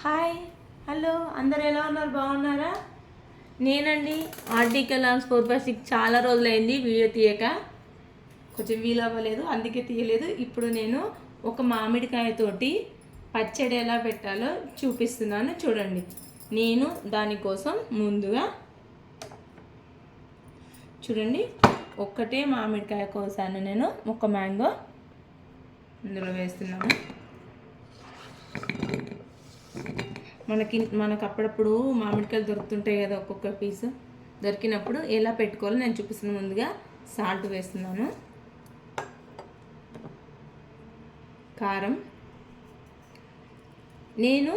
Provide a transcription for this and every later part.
Hi hello అందరు ఎలా ఉన్నారు? బాగున్నారా? నేనండి article lance four by six చాలా రోజులైంది వీడియో తీయక. కొంచెం వీలు అవ్వలేదు అందుకే తీయలేదు. ఇప్పుడు నేను ఒక మామిడికాయతోటి పచ్చడి ఎలా పెట్టాలో చూపిస్తున్నాను. చూడండి. నేను దానికోసం ముందుగా చూడండి. ఒక్కటే మామిడికాయ కోసాను నేను. ఒక మ్యాంగో. ఇందులో వేస్తున్నాను. మనకి మనకు అప్పుడప్పుడు మామిడికాయలు దొరుకుతుంటాయి కదా ఒక్కొక్క పీసు. దొరికినప్పుడు ఎలా పెట్టుకోవాలో నేను చూపిస్తున్న ముందుగా సాల్ట్ వేస్తున్నాను. కారం. నేను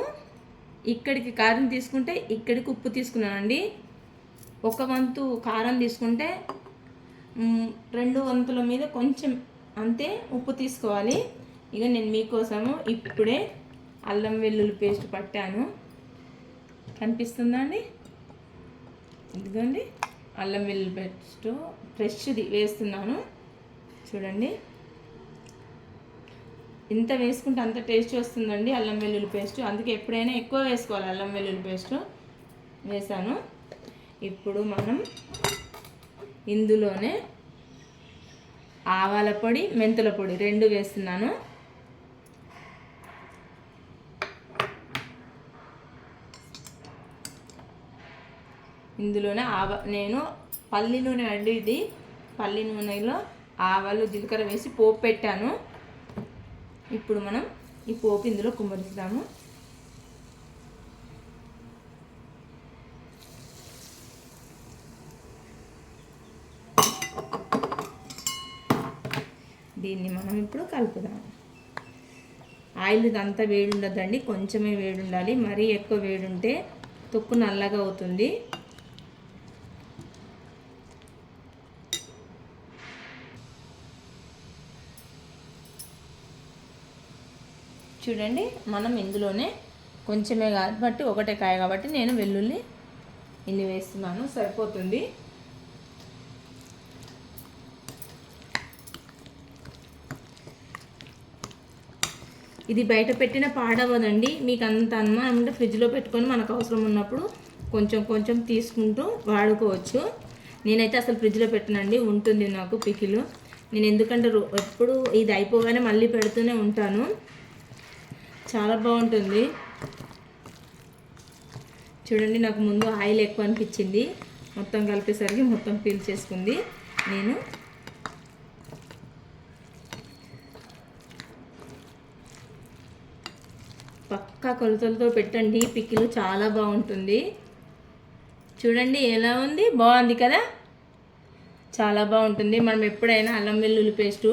ఇక్కడికి కారం తీసుకుంటే ఇక్కడికి ఉప్పు తీసుకున్నానండి. ఒక వంతు కారం తీసుకుంటే రెండు వంతుల మీద కొంచెం అంతే ఉప్పు తీసుకోవాలి. ఇక నేను మీకోసము ఇప్పుడే అల్లం వెల్లుల్లి పేస్ట్ పట్టాను. కనిపిస్తుందా అండి? ఇదిగోండి అల్లం వెల్లుల్లి పేస్ట్ ఫ్రెష్ది వేస్తున్నాను. చూడండి. ఇంత వేసుకుంటే అంత టేస్ట్ వస్తుందండి అల్లం వెల్లుల్లి పేస్ట్. అందుకే ఎప్పుడైనా ఎక్కువ వేసుకోవాలి అల్లం వెల్లుల్లి పేస్ట్. వేసాను ఇప్పుడు మనం ఇందులోనే ఆవాల పొడి మెంతుల పొడి రెండు వేస్తున్నాను. ఇందులోనే ఆవ నేను పల్లి నూనె అండి ఇది. పల్లి నూనెలో ఆవాలు జీలకర్ర వేసి పోపు పెట్టాను. ఇప్పుడు మనం ఈ పోపు ఇందులో కుమ్మరిస్తాము దీన్ని మనం ఇప్పుడు కలుపుదాం ఆయిల్ ఇదంతా వేడి ఉండదండి కొంచెమే వేడి ఉండాలి. మరీ ఎక్కువ వేడి ఉంటే తొక్కు నల్లగా అవుతుంది. చూడండి మనం ఇందులోనే కొంచెమే కాబట్టి ఒకటే కాయ కాబట్టి నేను వెల్లుల్లి ఇన్ని వేస్తున్నాను. సరిపోతుంది. ఇది బయట పెట్టిన పాడవదండి మీకు అంత అనుమానం ఉంటే ఫ్రిడ్జ్లో పెట్టుకొని మనకు అవసరం ఉన్నప్పుడు కొంచెం కొంచెం తీసుకుంటూ వాడుకోవచ్చు. నేనైతే అసలు ఫ్రిడ్జ్లో పెట్టనండి. ఉంటుంది నాకు పికిలు. నేను ఎందుకంటే రో- ఎప్పుడు ఇది అయిపోగానే మళ్ళీ పెడుతూనే ఉంటాను. చాలా బాగుంటుంది. చూడండి నాకు ముందు ఆయిల్ ఎక్కువ అనిపించింది. మొత్తం కలిపేసరికి మొత్తం పీల్చేసుకుంది నేను. పక్కా కొలతలతో పెట్టండి పిక్కిలు చాలా బాగుంటుంది. చూడండి ఎలా ఉంది? బాగుంది కదా? చాలా బాగుంటుంది. మనం ఎప్పుడైనా అల్లం వెల్లుల్లి పేస్టు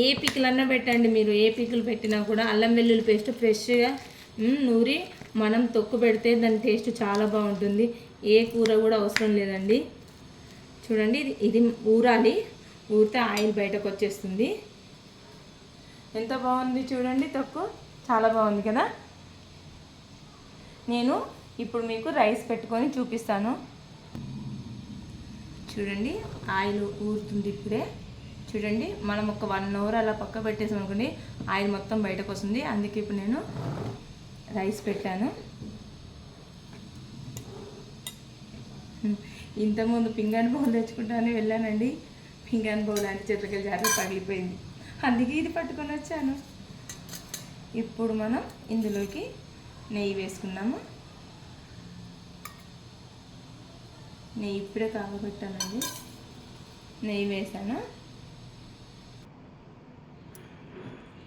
ఏ పిక్కులన్నా పెట్టండి మీరు. ఏ పిక్కులు పెట్టినా కూడా అల్లం వెల్లుల్లి పేస్ట్ ఫ్రెష్గా నూరి మనం తొక్కు పెడితే దాని టేస్ట్ చాలా బాగుంటుంది. ఏ కూర కూడా అవసరం లేదండి. చూడండి ఇది ఇది ఊరాలి. ఊరితే ఆయిల్ బయటకు వచ్చేస్తుంది. ఎంత బాగుంది చూడండి తొక్కు. చాలా బాగుంది కదా? నేను ఇప్పుడు మీకు రైస్ పెట్టుకొని చూపిస్తాను. చూడండి ఆయిల్ ఊరుతుంది ఇప్పుడే. చూడండి మనం ఒక వన్ అవర్ అలా పక్క పెట్టేసాం అనుకోండి ఆయిల్ మొత్తం బయటకు వస్తుంది. అందుకే ఇప్పుడు నేను రైస్ పెట్టాను. ఇంతకుముందు పింగాన్ బౌల్ తెచ్చుకుంటాను వెళ్ళానండి. పింగాన్ బౌల్ అంటే చెట్లకి జాగ్రత్త పగిలిపోయింది. అందుకే ఇది పట్టుకొని వచ్చాను. ఇప్పుడు మనం ఇందులోకి నెయ్యి వేసుకున్నాము నెయ్యి ఇప్పుడే కాగబెట్టానండి. నెయ్యి వేసాను.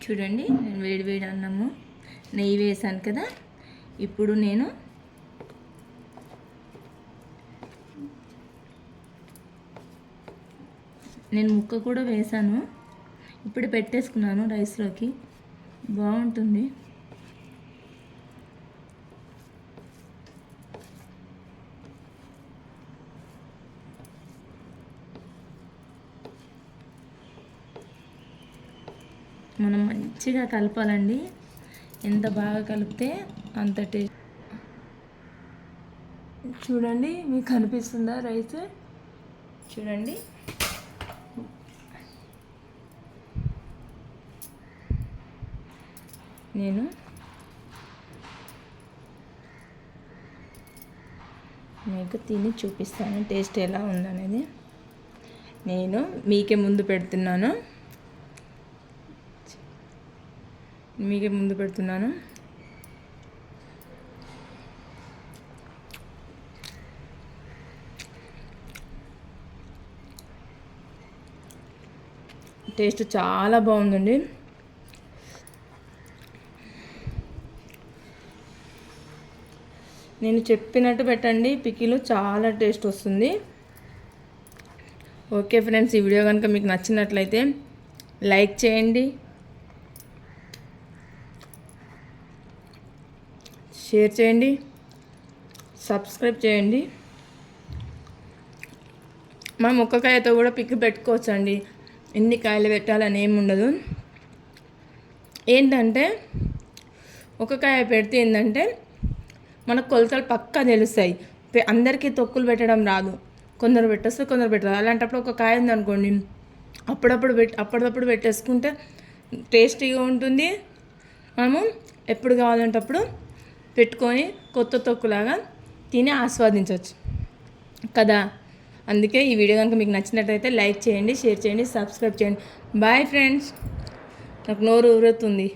చూడండి నేను వేడి వేడి అన్నము. నెయ్యి వేసాను కదా. ఇప్పుడు నేను నేను ముక్క కూడా వేసాను. ఇప్పుడు పెట్టేసుకున్నాను రైస్లోకి. బాగుంటుంది. మనం మంచిగా కలపాలండి. ఎంత బాగా కలిపితే అంత టేస్ట్. చూడండి మీకు కనిపిస్తుందా రైస్? చూడండి. నేను మీకు తిని చూపిస్తాను టేస్ట్ ఎలా ఉందనేది. నేను మీకే ముందు పెడుతున్నాను. మీకే ముందు పెడుతున్నాను. టేస్ట్ చాలా బాగుందండి. నేను చెప్పినట్టు పెట్టండి పికిలు చాలా టేస్ట్ వస్తుంది. ఓకే ఫ్రెండ్స్ ఈ వీడియో కనుక మీకు నచ్చినట్లయితే లైక్ చేయండి. షేర్ చేయండి సబ్స్క్రైబ్ చేయండి. మనం ఒక్క కాయతో కూడా పిక్ పెట్టుకోవచ్చు అండి ఎన్ని కాయలు పెట్టాలని ఏమి ఉండదు. ఏంటంటే ఒక కాయ పెడితే ఏంటంటే మనకు కొలతలు పక్కా తెలుస్తాయి. అందరికీ తొక్కులు పెట్టడం రాదు. కొందరు పెట్టేస్తే కొందరు పెట్టరు. అలాంటప్పుడు ఒక కాయ ఉందనుకోండి అప్పుడప్పుడు పెట్ అప్పుడప్పుడు పెట్టేసుకుంటే టేస్టీగా ఉంటుంది. మనము ఎప్పుడు కావాలంటే అప్పుడు పెట్టుకొని కొత్త తొక్కులాగా తిని ఆస్వాదించవచ్చు. కదా? అందుకే ఈ వీడియో కనుక మీకు నచ్చినట్టయితే లైక్ చేయండి షేర్ చేయండి సబ్స్క్రైబ్ చేయండి. Bye friends. నాకు నోరు ఊరుతుంది.